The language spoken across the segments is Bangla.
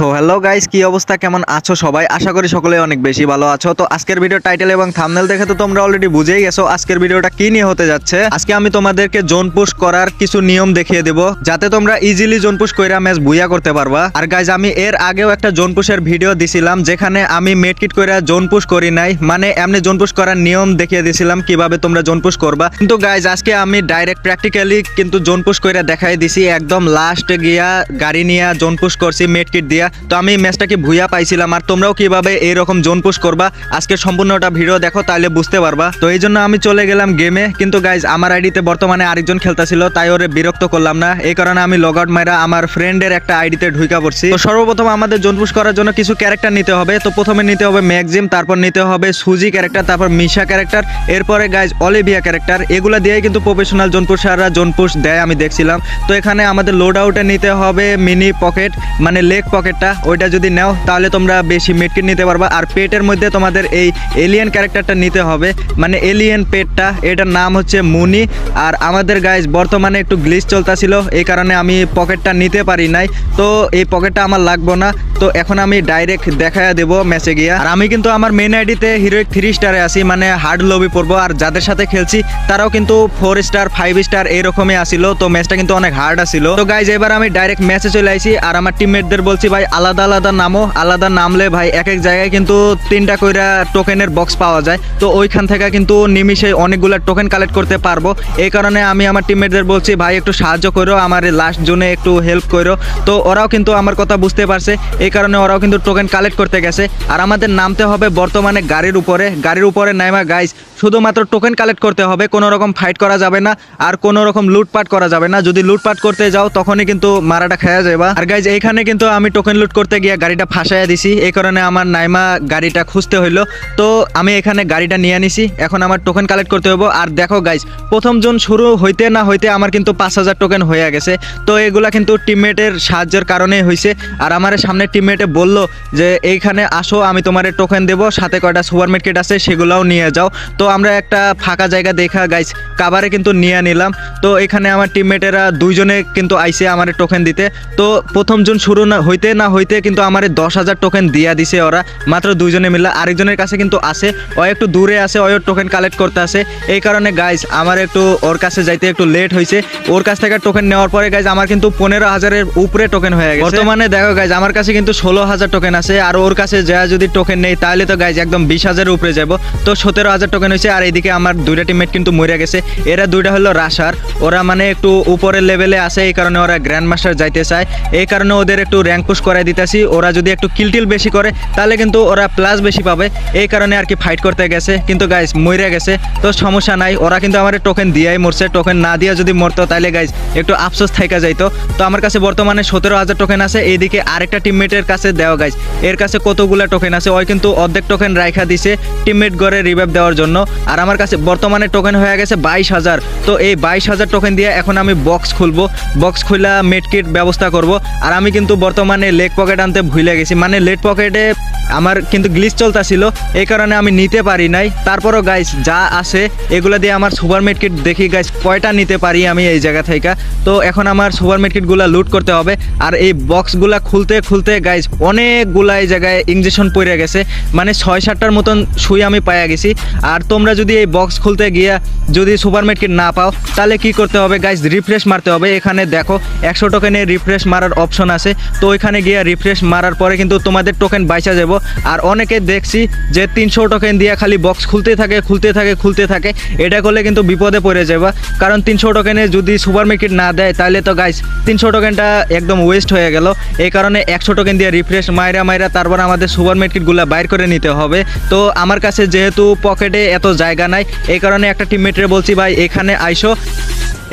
সো হ্যালো গাইস কি অবস্থা? কেমন আছো সবাই? আশা করি সকলে অনেক বেশি ভালো আছো। তো আজকের ভিডিও টাইটেল এবং থাম্বনেল দেখে তো তোমরা অলরেডি বুঝেই গেছো আজকের ভিডিওটা কি নিয়ে হতে যাচ্ছে। আজকে আমি তোমাদেরকে জোন পুশ করার কিছু নিয়ম দেখিয়ে দেব, যাতে তোমরা ইজিলি জোন পুশ কইরা ম্যাচ বুইয়া করতে পারবা। আর গাইজ আমি এর আগেও একটা জোন পুশের ভিডিও দিছিলাম, যেখানে আমি মেটকিট কইরা জোন পুশ করি নাই। মানে এমনি জোন পুশ করার নিয়ম দেখিয়ে দিছিলাম, কীভাবে তোমরা জোন পুশ করবা। কিন্তু গাইজ আজকে আমি ডাইরেক্ট প্র্যাকটিক্যালি কিন্তু জোন পুশ কইরা দেখাই দিছি। একদম লাস্টে গিয়া গাড়ি নিয়ে জোন পুশ করছি মেটকিট দিয়া। তো আমি ম্যাচটাকে ভুইয়া পাইছিলাম? আর তোমরাও কীভাবে এইরকম জোন পুশ করবা? আজকে সম্পূর্ণটা ভিডিও দেখো তাহলে বুঝতে পারবা। তো এই জন্য আমি চলে গেলাম গেমে কিন্তু গাইজ আমার আইডিতে বর্তমানে আরেকজন খেলতেছিল, তাই ওরে বিরক্ত করলাম না। এই কারণে আমি লগ আউট মাইরা আমার ফ্রেন্ডের একটা আইডিতে ঢুকা পড়ছি। তো সর্বপ্রথম আমাদের জোন পুশ করার জন্য কিছু ক্যারেক্টার নিতে হবে। তো প্রথমে নিতে হবে ম্যাগজিম, তারপর নিতে হবে সুজি ক্যারেক্টার তারপর মিশা ক্যারেক্টার এরপরে গাইজ অলিভিয়া ক্যারেক্টার এগুলা দিয়েই কিন্তু প্রফেশনাল জোন পুশাররা জোন পুশ দেয়, আমি দেখছিলাম। তো এখানে আমাদের লোড আউটে নিতে হবে মিনি পকেট মানে লেগ পকেটটা ওইটা যদি নাও, তাহলে তোমরা বেশি মেটকিট নিতে পারবা। আর পেটের মধ্যে তোমাদের এই এলিয়েন ক্যারেক্টারটা নিতে হবে। মানে এলিয়েন পেটটা, এটার নাম হচ্ছে মুনি। আর আমাদের গাইজ বর্তমানে একটু গ্লিচ চলতেছিল, এই কারণে আমি পকেটটা নিতে পারি নাই। তো এই পকেটটা আমার লাগবো না। তো এখন আমি ডাইরেক্ট দেখায়া দেবো ম্যাচে গিয়া। আর আমি কিন্তু আমার মেন আইডিতে হিরোইক থ্রি স্টারে আছি মানে হার্ড লবি পড়ব আর যাদের সাথে খেলছি, তারাও কিন্তু ফোর স্টার ফাইভ স্টার এইরকমই আসিল তো ম্যাচটা কিন্তু অনেক হার্ড আসিল তো গাইজ এবার আমি ডাইরেক্ট ম্যাচে চলে আইছি। আর আমার টিমমেটদের বলছি, ভাই আলাদা আলাদা নামও, আলাদা নামলে ভাই এক এক জায়গায় কিন্তু তিনটা কইরা টোকেনের বক্স পাওয়া যায়। তো ওইখান থেকে কিন্তু নিমিশে অনেকগুলো টোকেন কালেক্ট করতে পারব। এই কারণে আমি আমার টিমমেটদের বলছি, ভাই, একটু সাহায্য করো, আমার লাস্ট জোনে একটু হেল্প করো। তো ওরাও কিন্তু আমার কথা বুঝতে পারছে। এই কারণে ওরাও কিন্তু টোকেন কালেক্ট করতে গেছে। আর আমাদের নামতে হবে বর্তমানে গাড়ির উপরে। গাড়ির উপরে নাইমা গাইজ শুধুমাত্র টোকেন কালেক্ট করতে হবে, কোনো রকম ফাইট করা যাবে না, আর কোনো রকম লুটপাট করা যাবে না। যদি লুটপাট করতে যাও, তখনই কিন্তু মারাটা খাওয়া যাবে আর গাইজ এইখানে কিন্তু আমি টোকেন লুট করতে গিয়ে গাড়িটা ফাঁসাইয়া দিছি। এই কারণে আমার নাইমা গাড়িটা খুঁজতে হইল। তো আমি এখানে গাড়িটা নিয়ে নিছি এখন আমার টোকেন কালেক্ট করতে হব আর দেখো গাইজ প্রথম জন শুরু হইতে না হইতে আমার কিন্তু পাঁচ হাজার টোকেন হয়ে গেছে। তো এগুলা কিন্তু টিমমেটের সাহায্যের কারণেই হয়েছে আর আমার সামনে টিমমেটে বলল যে, এইখানে আসো, আমি তোমার টোকেন দেবো। সাথে কয়টা সুপার মার্কেট আছে, সেগুলোও নিয়ে যাও। তো আমরা একটা ফাঁকা জায়গা দেখা গাইস কাবারে কিন্তু নিয়ে নিলাম। তো এখানে আমার টিমমেটেরা দুইজনে কিন্তু আইসে আমার টোকেন দিতে। তো প্রথম জন শুরু না, হইতে না হইতে কিন্তু আমার দশ হাজার টোকেন দিয়া দিছে ওরা। মাত্র দুইজনে মিলে। আরেকজনের কাছে কিন্তু আছে। ও একটু দূরে আছে ওই টোকেন কালেক্ট করতে আসে এই কারণে গাইজ আমার একটু ওর কাছে যাইতে একটু লেট হয়েছে ওর কাছ থেকে টোকেন নেওয়ার পরে গাইজ আমার কিন্তু পনেরো হাজারের উপরে টোকেন হয়ে গেছে। বর্তমানে দেখো গাইজ আমার কাছে কিন্তু ষোলো হাজার টোকেন আছে। আর ওর কাছে যা যদি টোকেন নেই, তাহলে তো গাইজ একদম বিশ হাজারের উপরে যাব। তো সতেরো হাজার টোকেন হয়েছে আর এইদিকে আমার দুইটা টিমমেট কিন্তু মরে গেছে। এরা দুইটা হলো রাশার। ওরা মানে একটু উপরের লেভেলে আছে, এই কারণে ওরা গ্র্যান্ড মাস্টার যাইতে চায়। এই কারণে ওদের একটু র্যাঙ্ক পুশ করাই দিতেছি। ওরা যদি একটু কিলটিল বেশি করে, তাহলে কিন্তু ওরা প্লাস বেশি পাবে। এই কারণে আর কি ফাইট করতে গেছে। কিন্তু গাইজ মরে গেছে। তো সমস্যা নাই। ওরা কিন্তু আমার টোকেন দিয়াই মরছে। টোকেন না দিয়া যদি মরতো, তাহলে গাইজ একটু আফসোস থাকা যাইতো। তো আমার কাছে বর্তমানে সতেরো হাজার টোকেন আছে। এইদিকে আরেকটা টিমমেটের কাছে দেওয়া গাইজ এর কাছে কতগুলা টোকেন আছে? ওই কিন্তু অর্ধেক টোকেন রাইখা দিছে টিমমেট গড়ে রিভাইভ দেওয়ার জন্য। আর আমার কাছে বর্তমানে টোকেন হয়ে গেছে বাইশ হাজার। তো এই বাইশ হাজার টোকেন দিয়ে এখন আমি বক্স খুলবো। বক্স খুলা মেটকিট ব্যবস্থা করব। আর আমি কিন্তু বর্তমানে লেগ পকেট আনতে ভুলে গেছি। মানে লেগ পকেটে আমার কিন্তু গ্লিচ চলতেছিল। এই কারণে আমি নিতে পারি নাই। তারপরও গাইস যা আসে এগুলো দিয়ে আমার সুপার মেটকিট দেখি গাইস কয়টা নিতে পারি আমি এই জায়গা থেকে। তো এখন আমার সুপার মেটকিটগুলো লুট করতে হবে। আর এই বক্সগুলা খুলতে খুলতে গাইস অনেকগুলা এই জায়গায় ইঞ্জেকশন পড়ে গেছে। মানে ছয় সাতটার মতন সুই আমি পাইয়া গেছি। আর তোমরা যদি এই বক্স খুলতে গিয়ে যদি সুপার মেটকিট না পাও, তাহলে কি করতে হবে? গাইস রিফ্রেশ মারতে হবে। এখানে দেখো, একশো টোকেনে রিফ্রেশ মারার অপশন আছে। তো ওইখানে গিয়ে রিফ্রেশ মারার পরে কিন্তু তোমাদের টোকেন বাইচা যাব। আর অনেকে দেখছি যে তিনশো টোকেন দিয়ে খালি বক্স খুলতে থাকে খুলতে থাকে খুলতে থাকে। এটা করলে কিন্তু বিপদে পড়ে যাবা। কারণ তিনশো টোকেনে যদি সুপার মার্কেট না দেয়, তাহলে তো গাইস তিনশো টোকেনটা একদম ওয়েস্ট হয়ে গেল। এই কারণে একশো টোকেন দিয়ে রিফ্রেশ মাইরা মাইরা তারপর আমাদের সুপার মার্কেটগুলো বাইর করে নিতে হবে। তো আমার কাছে যেহেতু পকেটে এত জায়গা নাই। এই কারণে একটা টিমমেটরে বলছি, ভাই, এখানে আইসো।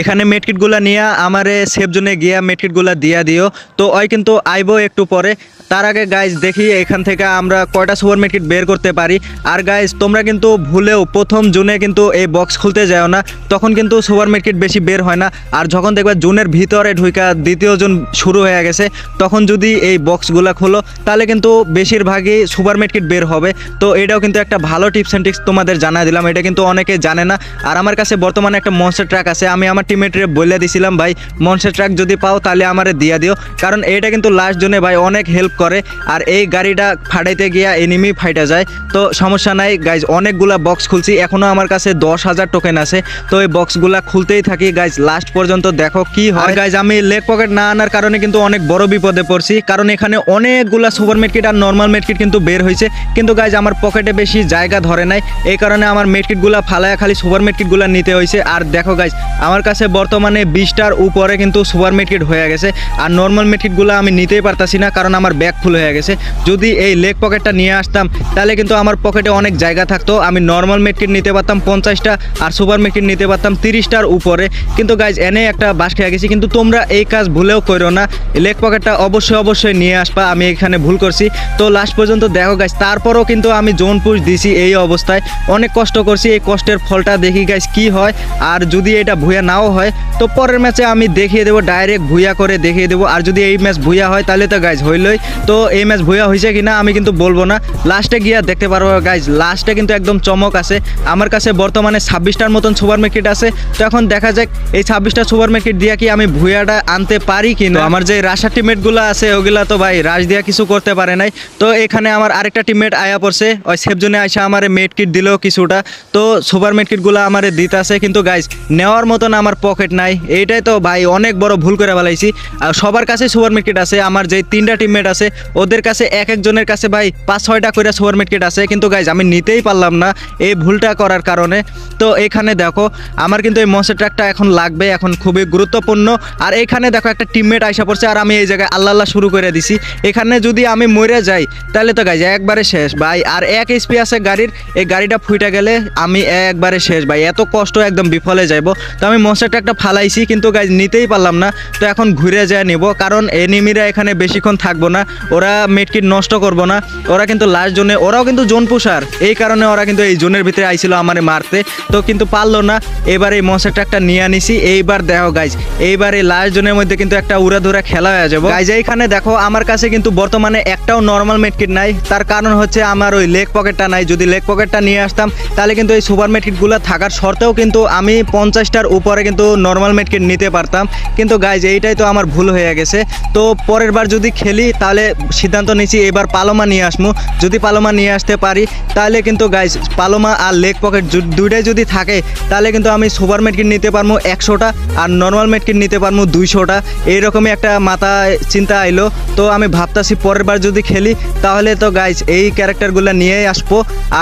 এখানে মেটকিটগুলো নিয়ে আমারে সেফ জোনে গিয়া মেটকিটগুলো দিয়া দিও। তো ওই কিন্তু আইবো একটু পরে। তার আগে গাইজ দেখি এখান থেকে আমরা কয়টা সুপার মেটকিট বের করতে পারি। আর গাইজ তোমরা কিন্তু ভুলেও প্রথম জুনে কিন্তু এই বক্স খুলতে যাও না। তখন কিন্তু সুপার মেটকিট বেশি বের হয় না। আর যখন দেখবা জুনের ভিতরে ঢুইকা দ্বিতীয় জুন শুরু হয়ে গেছে, তখন যদি এই বক্সগুলো খোলো, তাহলে কিন্তু বেশিরভাগই সুপার মেটকিট বের হবে। তো এটাও কিন্তু একটা ভালো টিপস অ্যান্ড টিক্স তোমাদের জানা দিলাম। এটা কিন্তু অনেকে জানে না। আর আমার কাছে বর্তমানে একটা মনস্টার ট্র্যাক আছে। আমি আমার টিমমেটরে বলে দিছিলাম, ভাই মনসের ট্রাক যদি পাও, তাহলে আমারে দিয়া দিও। কারণ এটা কিন্তু লাস্ট জুনে, ভাই, অনেক হেল্প করে আর এই গাড়িটা ফাটাইতে গিয়া এনিমি ফাইটা যায়। তো সমস্যা নাই গাইজ অনেকগুলা বক্স খুলছি। এখনও আমার কাছে দশ হাজার টোকেন আছে। তো এই বক্সগুলা খুলতেই থাকি গাইজ লাস্ট পর্যন্ত দেখো কি হয়। গাইজ আমি লেগ পকেট না আনার কারণে কিন্তু অনেক বড় বিপদে পড়ছি। কারণ এখানে অনেকগুলা সুপার মেডকিট আর নর্মাল মেডকিট কিন্তু বের হয়েছে কিন্তু গাইজ আমার পকেটে বেশি জায়গা ধরে নাই। এই কারণে আমার মেডকিটগুলা ফালায়া খালি সুপার মেডকিটগুলা নিতে হয়েছে আর দেখো গাইজ আমার কাছে বর্তমানে বিশটার উপরে কিন্তু সুপার মেডকিট হয়ে গেছে। আর নর্মাল মেডকিটগুলো আমি নিতেই পারতাছি না, কারণ আমার ব্যাগ ফুল হয়ে গেছে। যদি এই লেগ পকেটটা নিয়ে আসতাম, তাহলে কিন্তু আমার পকেটে অনেক জায়গা থাকতো। আমি নর্মাল মেডকিট নিতে পারতাম পঞ্চাশটা আর সুপার মেডকিট নিতে পারতাম তিরিশটার উপরে। কিন্তু গাইজ এনে একটা বাস খেয়ে গেছি। কিন্তু তোমরা এই কাজ ভুলেও করো না। লেগ পকেটটা অবশ্যই অবশ্যই নিয়ে আসবা। আমি এখানে ভুল করছি। তো লাস্ট পর্যন্ত দেখো গাইজ তারপরও কিন্তু আমি জোন পুশ দিছি এই অবস্থায়। অনেক কষ্ট করছি। এই কষ্টের ফলটা দেখি গাইজ কি হয়। আর যদি এটা ভুয়া নাও হয়, তো পরের ম্যাচে আমি দেখিয়ে দেবো ডাইরেক্ট ভুয়া করে দেখিয়ে দেবো। আর যদি এই ম্যাচ ভুয়া হয়, তাহলে তো গাইজ হইলই। তো এই ম্যাচ ভুয়া হয়েছে কিনা আমি কিন্তু বলব না। লাস্টে গিয়ে দেখতে পারব গাইজ লাস্টে কিন্তু একদম চমক আছে। আমার কাছে বর্তমানে ছাব্বিশটার মতন সুপার মার্কেট আছে। তো এখন দেখা যাক এই ছাব্বিশটা সুপার মার্কেট দিয়ে কি আমি ভুয়াটা আনতে পারি কি না আমার যে রাশার টিমমেটগুলো আছে, ওগুলা তো ভাই রাশ দিয়া কিছু করতে পারে নাই। তো এখানে আমার আরেকটা টিমমেট আয়া পড়ছে। ওই সেফজনে আইসা আমার মেড কিট দিল কিছুটা। তো সুপার মেড কিটগুলো আমার দিতে আছে কিন্তু গাইজ নেওয়ার মতন আমার পকেট নাই। এইটাই তো ভাই অনেক বড় ভুল করে ফেলাইছি। আর সবার কাছে সুপার মার্কেট আছে। আমার যে তিনটা টিমমেট আছে ওদের কাছে এক একজনের কাছে ভাই পাঁচ ছয়টা করে সুপার মার্কেট আছে। কিন্তু গাইজ আমি নিতেই পারলাম না এই ভুলটা করার কারণে। তো এখানে দেখো, আমার কিন্তু এই মনস্টার ট্রাকটা এখন লাগবে, এখন খুবই গুরুত্বপূর্ণ। আর এখানে দেখো একটা টিমমেট আইসা পড়ছে, আর আমি এই জায়গায় আল্লাহ আল্লাহ শুরু করে দিছি। এখানে যদি আমি মরে যাই, তাহলে তো গাইজ একবারে শেষ ভাই। আর এক এসপি আছে গাড়ির, এই গাড়িটা ফুইটা গেলে আমি একবারে শেষ ভাই। এত কষ্ট একদম বিফলে যাইব। তো আমি মনস্টার ট্রাকটা ফালাইছি, কিন্তু গাইজ নিতেই পারলাম না। তো এখন ঘুরে যায় নিব, কারণ এনিমিরা এখানে বেশিক্ষণ থাকব না। ওরা মেটকিট নষ্ট করব না। ওরা কিন্তু লাস্ট জোনে, ওরাও কিন্তু জোন পুষার। এই কারণে ওরা কিন্তু এই জোনের ভিতরে আইছিল আমারে মারতে। তো কিন্তু পারল না। এবার এই মনস্টার ট্রাকটা নিয়ে আনিছি। এইবার দেখো গাইজ এইবার এই লাস্ট জোনের মধ্যে কিন্তু একটা উড়াধুরা খেলা হয়ে যাব। গাইজ এইখানে দেখো, আমার কাছে কিন্তু বর্তমানে একটাও নর্মাল মেটকিট নাই। তার কারণ হচ্ছে আমার ওই লেগ পকেটটা নাই। যদি লেগ পকেটটা নিয়ে আসতাম, তাহলে কিন্তু এই সুপার মেটকিটগুলো থাকার সত্ত্বেও কিন্তু আমি পঞ্চাশটার উপরে কিন্তু নর্মাল মেটকিট নিতে পারতাম। কিন্তু গাইজ এইটাই তো আমার ভুল হয়ে গেছে। তো পরের বার যদি খেলি, তাহলে সিদ্ধান্ত নিয়েছি এবার পালোমা নিয়ে আসব যদি পালোমা নিয়ে আসতে পারি, তাহলে কিন্তু গাইজ পালোমা আর লেগ পকেট দুইটাই যদি থাকে, তাহলে কিন্তু আমি সুপার মেটকিট নিতে পারব একশোটা আর নর্মাল মেটকিট নিতে পারব দুইশোটা। এইরকমই একটা মাথা চিন্তা আইলো। তো আমি ভাবতাছি পরের বার যদি খেলি, তাহলে তো গাইজ এই ক্যারেক্টারগুলো নিয়েই আসব।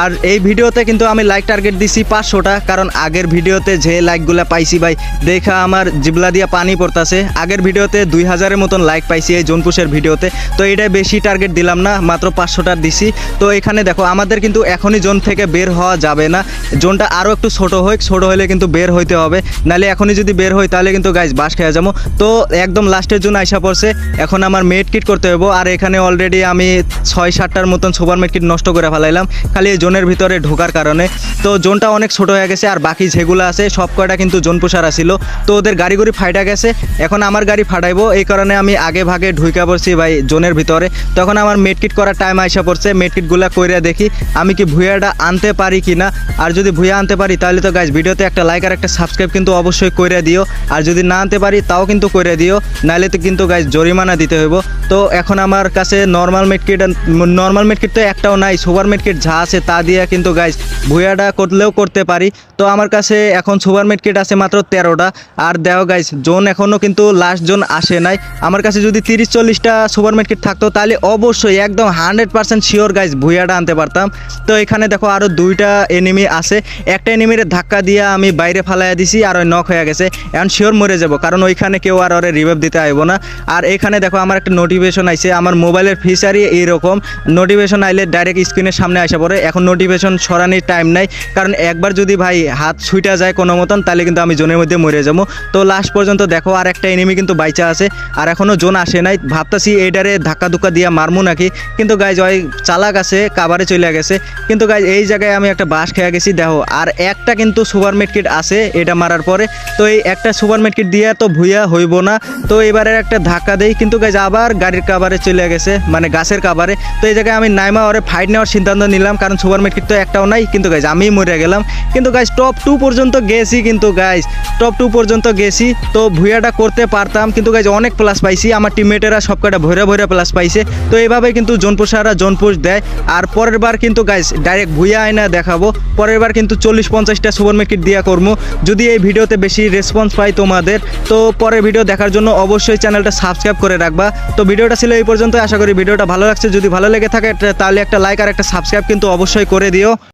আর এই ভিডিওতে কিন্তু আমি লাইক টার্গেট দিছি পাঁচশোটা, কারণ আগের ভিডিওতে যে লাইকগুলো পাইছি ভাই, দেখা আমার জিবলা দিয়া পানি পড়তাছে। আগের ভিডিওতে দুই হাজারের মতন লাইক পাইছি এই জোনপুষের ভিডিওতে। তো এটাই বেশি টার্গেট দিলাম না, মাত্র পাঁচশোটার দিছি। তো এখানে দেখো, আমাদের কিন্তু এখনই জোন থেকে বের হওয়া যাবে না। জোনটা আরও একটু ছোট হোক, ছোট হলে কিন্তু বের হইতে হবে। নাহলে এখনই যদি বের হই, তাহলে কিন্তু গাইজ বাস খেয়ে যাব। তো একদম লাস্টের জন্য আইসা পড়ছে। এখন আমার মেড কিট করতে হইব, আর এখানে অলরেডি আমি ছয় সাতটার মতন সুপার মেড কিট নষ্ট করে ফেলাইলাম। খালি এই জোনের ভিতরে ঢোকার কারণে। তো জোনটা অনেক ছোট হয়ে গেছে, আর বাকি যেগুলো আছে, সব কয়টা কিন্তু জোন পোষার আসিল তো ওদের গুড়ি ফাইটা গেছে। এখন আমার গাড়ি ফাটাইবো, এই কারণে আমি আগে ভাগে ঢুইকা পড়ছি ভাই জোনের ভিতরে। তখন আমার মেডকিট করার টাইম আইসা পড়ছে। মেডকিটগুলো কইরা দেখি, আমি কি ভুয়াটা আনতে পারি কি না আর যদি ভুয়া আনতে পারি, তাহলে তো গাইজ ভিডিওতে একটা লাইক আর একটা সাবস্ক্রাইব কিন্তু অবশ্যই করে দিও। আর যদি না আনতে পারি, তাও কিন্তু করে দিও। নাহলে তো কিন্তু গাইজ জরিমানা দিতে হইব। তো এখন আমার কাছে নর্মাল মেডকিট নর্মাল মেডকিট তো একটাও নাই সুপার মেডকিট যা আছে তা দিয়ে কিন্তু গাইজ ভুয়াটা করলেও করতে পারি। তো আমার কাছে এখন সুপার মেডকিট আছে মাত্র তেরোটা। আর দেও গাইজ জোন এখনও কিন্তু লাস্ট জোন আসে নাই। আমার কাছে যদি তিরিশ চল্লিশটা সুপার মার্কেট থাকতো, তাহলে অবশ্যই একদম হান্ড্রেড পার্সেন্ট শিওর গাইজ ভুইয়াটা আনতে পারতাম। তো এখানে দেখো আরও দুইটা এনিমি আছে। একটা এনিমির ধাক্কা দিয়ে আমি বাইরে ফালাইয়া দিছি, আর ওই নক হয়ে গেছে। এখন শিওর মরে যাব, কারণ ওইখানে কেউ আর ওরে রিভাইভ দিতে আইব না। আর এখানে দেখো আমার একটা নোটিফিকেশন আইছে, আমার মোবাইলের ফিচারই এইরকম। নোটিফিকেশন আইলে ডাইরেক্ট স্ক্রিনের সামনে আসা পড়ে। এখন নোটিফিকেশন সরানির টাইম নাই, কারণ একবার যদি ভাই হাত ছুইটা যায় কোনো মতন, তাহলে কিন্তু আমি জোনের মধ্যে মরে যাব। তো লাস্ট পর্যন্ত দেখো আর একটা এনিমি কিন্তু বাইচা আছে, আর এখনও জোন আসে নাই। ভাবতাছি এইটারে ধাক্কা ধুক্কা দিয়া মারমু নাকি? কিন্তু গাইজ ওই চালাক আছে, কাবারে চলে গেছে। কিন্তু গাইজ এই জায়গায় আমি একটা বাস খেয়ে গেছি, দেখো। আর একটা কিন্তু সুপার মেডকিট আছে, এটা মারার পরে। তো এই একটা সুপার মেডকিট দিয়ে তো ভুইয়া হইব না। তো এবারে একটা ধাক্কা দেই। কিন্তু গাইজ আবার গাড়ির কাবারে চলে গেছে মানে গাছের কাবারে। তো এই জায়গায় আমি নাইমা ওরে ফাইট নেওয়ার সিদ্ধান্ত নিলাম, কারণ সুপার মেডকিট তো একটাও নাই। কিন্তু গাইজ আমি মরে গেলাম। কিন্তু গাইজ টপ টু পর্যন্ত গেছি কিন্তু গাইজ টপ টু পর্যন্ত গেছি। তো ভুইয়াটা করতে পারতাম। কিন্তু গাইজ অনেক প্লাস পাইছি। আমার টিমমেটেরা সব কটা ভৈরা ভৈরা প্লাস পাইছে। তো এইভাবে কিন্তু জোনপুষারা জনপোষ দেয়। আর পরের বার কিন্তু গাইস ডাইরেক্ট ভুইয়া আয়না দেখাবো। পরের বার কিন্তু চল্লিশ পঞ্চাশটা সুপার মার্কেট দিয়া করব যদি এই ভিডিওতে বেশি রেসপন্স পাই তোমাদের, তো পরের ভিডিও দেখার জন্য অবশ্যই চ্যানেলটা সাবস্ক্রাইব করে রাখবা। তো ভিডিওটা ছিল এই পর্যন্ত আশা করি ভিডিওটা ভালো লাগছে। যদি ভালো লেগে থাকে তাহলে একটা লাইক আর একটা সাবস্ক্রাইব কিন্তু অবশ্যই করে দিও।